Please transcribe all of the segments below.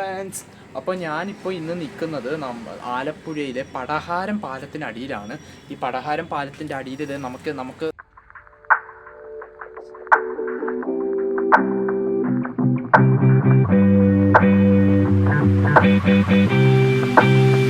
Friends അപ്പോൾ ഞാനിപ്പോൾ ഇന്ന് നിൽക്കുന്നത് നമ്മ ആലപ്പുഴയിലെ പടഹാരം പാലത്തിനടിയിലാണ് ഈ പടഹാരം പാലത്തിന്റെ അടിയിൽ നമുക്ക് നമുക്ക് Thank മനുഷ്യനില്ല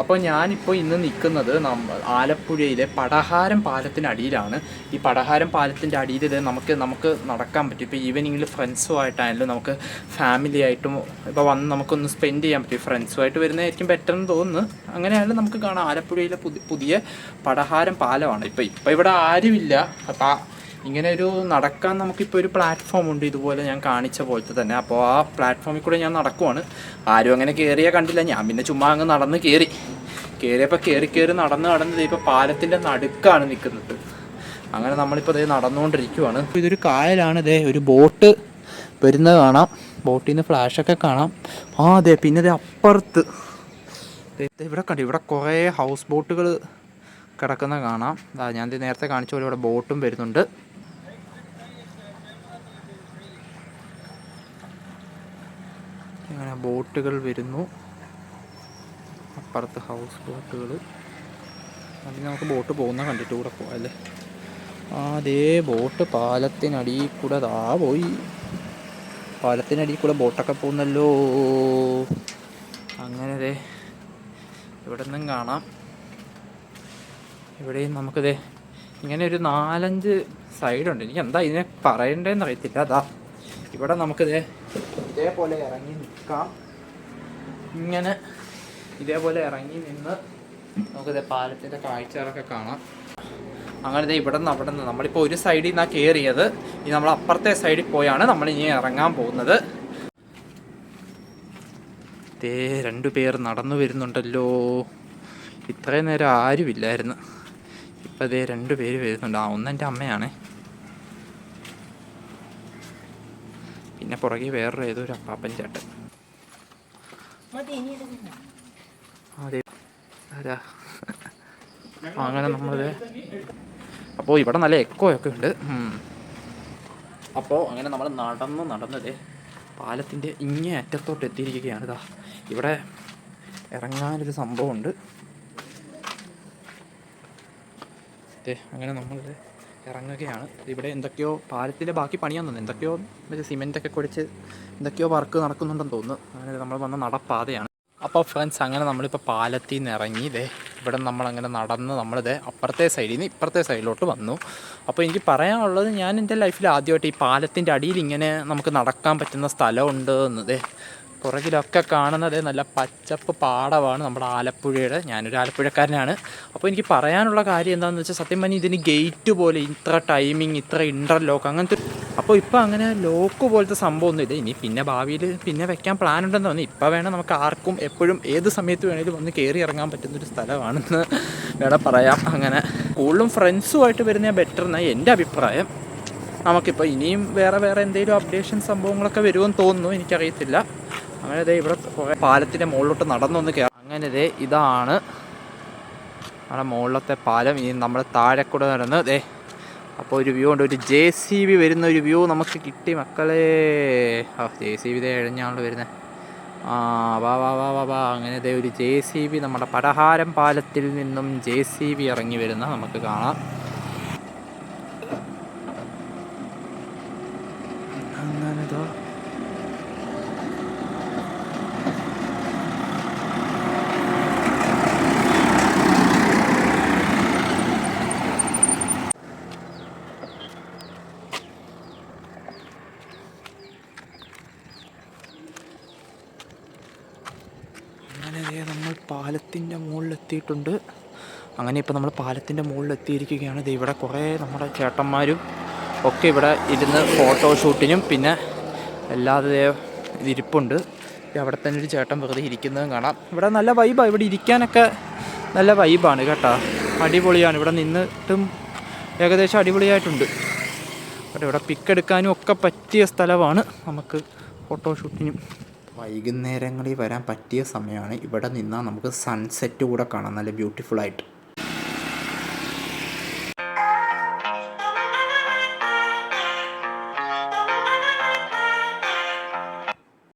അപ്പോൾ ഞാനിപ്പോൾ ഇന്ന് നിൽക്കുന്നത് ആലപ്പുഴയിലെ പടഹാരം പാലത്തിനടിയിലാണ് ഈ പടഹാരം പാലത്തിന്റെ അടിയിൽ നമുക്ക് നമുക്ക് നടക്കാൻ പറ്റും. ഇപ്പോൾ ഈവനിങ്ങിൽ ഫ്രണ്ട്സുമായിട്ടായാലും നമുക്ക് ഫാമിലി ആയിട്ടും ഇപ്പോൾ വന്ന് നമുക്കൊന്ന് സ്പെൻഡ് ചെയ്യാൻ പറ്റും. ഫ്രണ്ട്സുമായിട്ട് വരുന്നതായിരിക്കും ബെറ്റർ എന്ന് തോന്നുന്നു. അങ്ങനെയായാലും നമുക്ക് കാണാം. ആലപ്പുഴയിലെ പുതിയ പുതിയ പടഹാരം പാലമാണ്. ഇപ്പോൾ ഇപ്പോൾ ഇവിടെ ആരുമില്ല. അപ്പോൾ ഇങ്ങനെ ഒരു നടക്കാൻ നമുക്കിപ്പോൾ ഒരു പ്ലാറ്റ്ഫോം ഉണ്ട്. ഇതുപോലെ ഞാൻ കാണിച്ച പോലത്തെ തന്നെ. അപ്പോൾ ആ പ്ലാറ്റ്ഫോമിൽ കൂടെ ഞാൻ നടക്കുവാണ്. ആരും അങ്ങനെ കയറിയാൽ കണ്ടില്ല. ഞാൻ പിന്നെ ചുമ്മാ അങ്ങ് നടന്ന് കയറി കയറിയപ്പോൾ കയറി കയറി നടന്ന് നടന്നത് ഇപ്പോൾ പാലത്തിന്റെ നടുക്കാണ് നിൽക്കുന്നത് അങ്ങനെ നമ്മളിപ്പോൾ ഇതേ നടന്നുകൊണ്ടിരിക്കുവാണ് ഇതൊരു കായലാണ് ഇതേ ഒരു ബോട്ട് വരുന്നത് കാണാം. ബോട്ടിൽ നിന്ന് ഫ്ലാഷൊക്കെ കാണാം. ആ അതെ പിന്നെ ഇതേ അപ്പുറത്ത് ഇവിടെ കണ്ടു? ഇവിടെ കുറേ ഹൗസ് ബോട്ടുകൾ കിടക്കുന്ന കാണാം. ഞാൻ നേരത്തെ കാണിച്ച പോലെ ഇവിടെ ബോട്ടും വരുന്നുണ്ട് ഇങ്ങനെ ബോട്ടുകൾ വരുന്നു. അപ്പുറത്ത് ഹൗസ് ബോട്ടുകൾ. അതിൽ നമുക്ക് ബോട്ട് പോകുന്ന കണ്ടിട്ട് കൂടെ പോകാം അല്ലേ? അതേ ബോട്ട് പാലത്തിനടിയിൽ കൂടെ ദാ പോയി. പാലത്തിനടിയിൽ കൂടെ ബോട്ടൊക്കെ പോകുന്നല്ലോ. അങ്ങനെ അതെ ഇവിടെ നിന്നും കാണാം. ഇവിടെയും നമുക്കിതേ ഇങ്ങനെ ഒരു നാലഞ്ച് സൈഡുണ്ട്. എനിക്ക് എന്താ ഇതിനെ പറയണ്ടേന്ന് അറിയത്തില്ല. അതാ ഇവിടെ നമുക്കിതേ ഇതേപോലെ ഇറങ്ങി നിൽക്കാം. ഇങ്ങനെ ഇതേപോലെ ഇറങ്ങി നിന്ന് നമുക്കിതേ പാലത്തിന്റെ കാഴ്ചകളൊക്കെ കാണാം. അങ്ങനെ ഇവിടെ നിന്ന് അവിടെ നിന്ന് നമ്മളിപ്പോൾ ഒരു സൈഡിൽ നിന്നാണ് കയറിയത് ഇനി നമ്മൾ അപ്പുറത്തെ സൈഡിൽ പോയാണ് നമ്മൾ ഇനി ഇറങ്ങാൻ പോകുന്നത്. ദേ രണ്ടു പേർ നടന്നു വരുന്നുണ്ടല്ലോ. ഇത്രയും നേരം ആരുമില്ലായിരുന്നു. ഇപ്പം ദേ രണ്ടു പേര് വരുന്നുണ്ട്. ആ ഒന്നെന്റെ അമ്മയാണേ. പിന്നെ പുറകെ വേറൊരു ഏതോ ഒരു അപ്പാപ്പൻ ചേട്ടൻ. അതെ അങ്ങനെ നമ്മൾ അപ്പോൾ ഇവിടെ നല്ല എക്കോ ഒക്കെ ഉണ്ട്. അപ്പോൾ അങ്ങനെ നമ്മൾ നടന്ന് നടന്നത് പാലത്തിന്റെ ഇങ്ങേ അറ്റത്തോട്ട് എത്തിയിരിക്കുകയാണ് ഇതാ ഇവിടെ ഇറങ്ങാനൊരു സംഭവമുണ്ട്. അങ്ങനെ നമ്മൾ ഇറങ്ങുകയാണ്. ഇവിടെ എന്തൊക്കെയോ പാലത്തിന്റെ ബാക്കി പണിയാൻ തോന്നുന്നു. എന്തൊക്കെയോ മറ്റേ സിമെന്റ് ഒക്കെ കുഴച്ച് എന്തൊക്കെയോ വർക്ക് നടക്കുന്നുണ്ടെന്ന് തോന്നുന്നു. അങ്ങനെ നമ്മൾ വന്ന നടപ്പാതയാണ്. അപ്പോൾ ഫ്രണ്ട്സ് അങ്ങനെ നമ്മളിപ്പോൾ പാലത്തിൽ നിന്ന് ഇറങ്ങി. ഇതേ ഇവിടെ നമ്മളങ്ങനെ നടന്ന് നമ്മളിത് അപ്പുറത്തെ സൈഡിൽ നിന്ന് ഇപ്പുറത്തെ സൈഡിലോട്ട് വന്നു. അപ്പോൾ എനിക്ക് പറയാനുള്ളത് ഞാൻ എന്റെ ലൈഫിൽ ആദ്യമായിട്ട് ഈ പാലത്തിന്റെ അടിയിൽ ഇങ്ങനെ നമുക്ക് നടക്കാൻ പറ്റുന്ന സ്ഥലമുണ്ട് എന്നതേ പുറകിലൊക്കെ കാണുന്നത് നല്ല പച്ചപ്പ് പാടമാണ് നമ്മുടെ ആലപ്പുഴയുടെ. ഞാനൊരു ആലപ്പുഴക്കാരനാണ്. അപ്പോൾ എനിക്ക് പറയാനുള്ള കാര്യം എന്താണെന്ന് വെച്ചാൽ സത്യം പറഞ്ഞാൽ ഇതിന് ഗേറ്റ് പോലെ ഇത്ര ടൈമിങ് ഇത്ര ഇന്റർലോക്ക് അങ്ങനത്തെ അപ്പോൾ ഇപ്പോൾ അങ്ങനെ ലോക്ക് പോലത്തെ സംഭവമൊന്നും ഇല്ല. ഇനി പിന്നെ ഭാവിയിൽ പിന്നെ വെക്കാൻ പ്ലാൻ ഉണ്ടെന്ന് തോന്നി ഇപ്പോൾ വേണം നമുക്ക് ആർക്കും എപ്പോഴും ഏത് സമയത്ത് വേണേലും വന്ന് കയറി ഇറങ്ങാൻ പറ്റുന്നൊരു സ്ഥലമാണെന്ന് വേണം പറയാം. അങ്ങനെ കൂടുതലും ഫ്രണ്ട്സുമായിട്ട് വരുന്ന ബെറ്റർ എന്നാണ് എന്റെ അഭിപ്രായം. നമുക്കിപ്പോൾ ഇനിയും വേറെ വേറെ എന്തെങ്കിലും അപ്ഡേഷൻ സംഭവങ്ങളൊക്കെ വരുമെന്ന് തോന്നുന്നു. എനിക്കറിയത്തില്ല. അങ്ങനെ ദേ ഇവിടെ കുറേ മുകളിലോട്ട് നടന്നൊന്ന് കയറാം അങ്ങനെ ദേ ഇതാണ് നമ്മുടെ മുകളിലത്തെ പാലം. ഇനി നമ്മൾ താഴെ കൂടെ നടന്ന് ദേ അപ്പോൾ ഒരു വ്യൂ ഉണ്ട്. ഒരു ജെ സി ബി വരുന്ന ഒരു വ്യൂ നമുക്ക് കിട്ടി മക്കളെ. ആ ജെ സി ബി ദേ ഇഴഞ്ഞാണ് വരുന്നത് ആ വാ വാ വാ വാ വാ. അങ്ങനെ ദേ ഒരു ജെ സി ബി നമ്മുടെ പടഹാരം പാലത്തിൽ നിന്നും ജെ സി ബി ഇറങ്ങി വരുന്ന നമുക്ക് കാണാം അങ്ങനെ ദാ അങ്ങനെ നമ്മൾ പാലത്തിന്റെ മുകളിൽ എത്തിയിട്ടുണ്ട് അങ്ങനെ ഇപ്പോൾ നമ്മൾ പാലത്തിന്റെ മുകളിൽ എത്തിയിരിക്കുകയാണ് ദേ ഇവിടെ കുറേ നമ്മുടെ ചേട്ടന്മാരും ഒക്കെ ഇവിടെ ഇരുന്ന് ഫോട്ടോഷൂട്ടിനും പിന്നെ അല്ലാതെ ഇരിപ്പുണ്ട്. അവിടെ തന്നെ ഒരു ചേട്ടൻ വെറുതെ ഇരിക്കുന്നതും കാണാം. ഇവിടെ നല്ല വൈബാണ് ഇവിടെ ഇരിക്കാനൊക്കെ നല്ല വൈബാണ് കേട്ടോ. അടിപൊളിയാണ്. ഇവിടെ നിന്നിട്ടും ഏകദേശം അടിപൊളിയായിട്ടുണ്ട്. ഇവിടെ പിക്ക് എടുക്കാനും ഒക്കെ പറ്റിയ സ്ഥലമാണ് നമുക്ക് ഫോട്ടോഷൂട്ടിനും വൈകുന്നേരങ്ങളിൽ വരാൻ പറ്റിയ സമയമാണ്. ഇവിടെ നിന്നാൽ നമുക്ക് സൺസെറ്റ് കൂടെ കാണാം. നല്ല ബ്യൂട്ടിഫുൾ ആയിട്ട്.